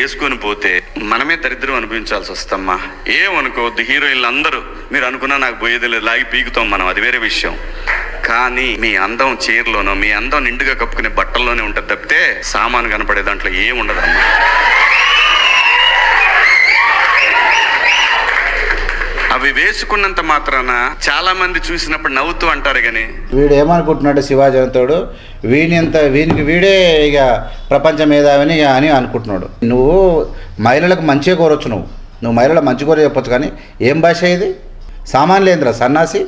వేసుకొని పోతే మనమే దరిద్రం అనిపించాల్సి వస్తమ్మా. ఏమనుకోవద్దు హీరోయిన్లు అందరూ మీరు అనుకున్నా నాకు పోయేది లేదు లాగి పీకుతాం మనం అది వేరే విషయం. కానీ మీ అందం చీరలోనో మీ అందం నిండుగా కప్పుకునే బట్టల్లోనే ఉంటుంది తప్పితే సామాను కనపడే దాంట్లో ఏముండదమ్మా. ఉండదమ్మా మాత్రాన చాలా మంది చూసినప్పుడు నవ్వుతూ అంటారు కానీ వీడు ఏమనుకుంటున్నాడు శివాజనతోడు వీని ఎంత వీనికి వీడే ఇక ప్రపంచ మేధావిని అని అనుకుంటున్నాడు. నువ్వు మహిళలకు మంచిగా కోరొచ్చు నువ్వు. నువ్వు మహిళలు మంచి కోర చెప్పొచ్చు కానీ ఏం భాష ఇది? సామాన్లేంద్ర సన్నాసి?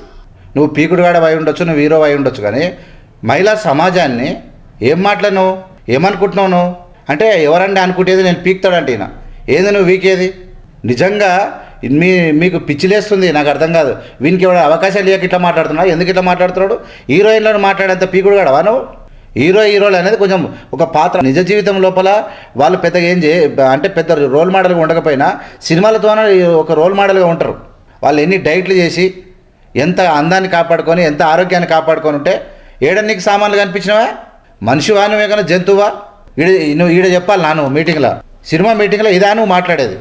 నువ్వు పీకుడుగాడ అయి ఉండొచ్చు నువ్వు హీరో అయి ఉండొచ్చు కానీ మహిళా సమాజాన్ని ఏం మాట్లాడినావు? ఏమనుకుంటున్నావు నువ్వు? అంటే ఎవరండి అనుకుంటేది నేను పీక్తాడంటే ఈయన. ఏది నువ్వు వీకేది? నిజంగా మీ మీకు పిచ్చిలేస్తుంది నాకు అర్థం కాదు. వీనికి ఎవడ అవకాశాలు లేక ఇట్లా మాట్లాడుతున్నావు ఎందుకు ఇట్లా మాట్లాడుతున్నాడు? హీరోయిన్లను మాట్లాడేంత పీకుడు గడవా నువ్వు? హీరో హీరోలు అనేది కొంచెం ఒక పాత్ర. నిజ జీవితం లోపల వాళ్ళు పెద్దగా ఏం చే అంటే పెద్ద రోల్ మోడల్గా ఉండకపోయినా సినిమాలతోనే ఒక రోల్ మోడల్గా ఉంటారు. వాళ్ళు ఎన్ని డైట్లు చేసి ఎంత అందాన్ని కాపాడుకొని ఎంత ఆరోగ్యాన్ని కాపాడుకొని ఉంటే ఏడ నీకు సామాన్లు కనిపించినవా? మనిషివా నువ్వే కానీ జంతువా? ఈడ నువ్వు ఈడ చెప్పాలి నాను మీటింగ్లో. సినిమా మీటింగ్లో ఇదా నువ్వు మాట్లాడేది?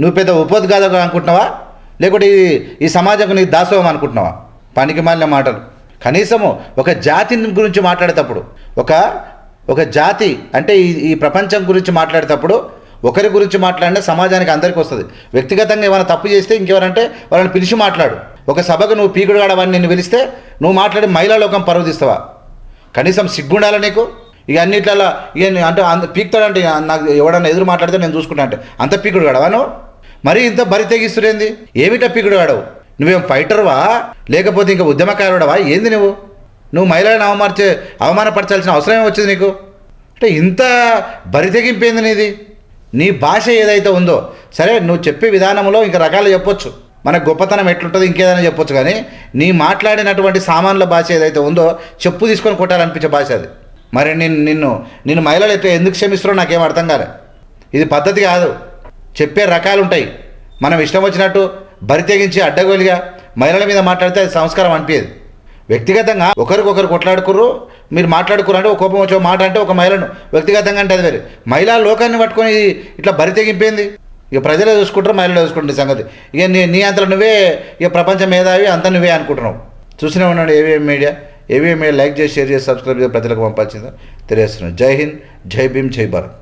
నువ్వు పెద్ద ఉపోద్ఘాతకు అనుకుంటున్నావా? లేకుంటే ఈ ఈ సమాజంకు నీకు దాసోహం అనుకుంటున్నావా? పనికి మాలిన మాటలు. కనీసము ఒక జాతి గురించి మాట్లాడేటప్పుడు ఒక ఒక జాతి అంటే ఈ ఈ ప్రపంచం గురించి మాట్లాడేటప్పుడు ఒకరి గురించి మాట్లాడినా సమాజానికి అందరికీ వస్తుంది. వ్యక్తిగతంగా ఏమైనా తప్పు చేస్తే ఇంకెవరంటే వాళ్ళని పిలిచి మాట్లాడు. ఒక సభకు నువ్వు పీకుడు కాడవని నిన్ను పిలిస్తే నువ్వు మాట్లాడి మహిళా లోకం పరువుదిస్తావా కనీసం సిగ్గుండాలా నీకు? ఇక అన్నిట్లలో ఇక అంటే అంత పీక్తాడంటే ఇక నాకు ఎవడన్నా ఎదురు మాట్లాడితే నేను చూసుకుంటా అంటే అంత పీకుడు కాడవా నువ్వు? మరీ ఇంత బరి తెగిస్తురేంది ఏమిటా పీకుడు కాడవు నువ్వేం ఫైటర్వా? లేకపోతే ఇంకా ఉద్యమకారుడవా? ఏంది నువ్వు? నువ్వు మహిళలను అవమార్చే అవమానపరచాల్సిన అవసరం వచ్చింది నీకు? అంటే ఇంత బరి తెగింపేంది నీది? నీ భాష ఏదైతే ఉందో సరే నువ్వు చెప్పే విధానంలో ఇంకా రకాలు చెప్పొచ్చు. మన గొప్పతనం ఎట్లుంటుందో ఇంకేదైనా చెప్పొచ్చు కానీ నీ మాట్లాడినటువంటి సామాన్ల భాష ఏదైతే ఉందో చెప్పు తీసుకొని కొట్టాలనిపించే భాష అది. మరి నిన్ను నిన్ను నిన్ను మహిళలు ఎట్లా ఎందుకు క్షమిస్తారో నాకేం అర్థం కాలే. ఇది పద్ధతి కాదు. చెప్పే రకాలు ఉంటాయి. మనం ఇష్టం వచ్చినట్టు బరి తెగించి అడ్డగోలిగా మహిళల మీద మాట్లాడితే అది సంస్కారం అనిపించేది. వ్యక్తిగతంగా ఒకరికొకరు కొట్లాడుకుర్రు మీరు మాట్లాడుకురు అంటే ఒక కోపం వచ్చే మాట అంటే ఒక మహిళను. వ్యక్తిగతంగా అంటే అది వేరే. మహిళా లోకాన్ని పట్టుకొని ఇట్లా బరి తెగింపోయింది ఇక ప్రజలే చూసుకుంటారు మహిళలు చూసుకుంటారు సంగతి. ఇక నీ నీ అంతలో నువ్వే ఇక ప్రపంచం మేధావి అంత నువ్వే అనుకుంటున్నావు. చూసినా ఉన్నాడు EVM media AVM media like చేసి షేర్ చేసి సబ్స్క్రైబ్ చేసి ప్రజలకు పంపాల్సిందో తెలియజేస్తున్నాను జై హింద్ జై భీమ్ జై భారత్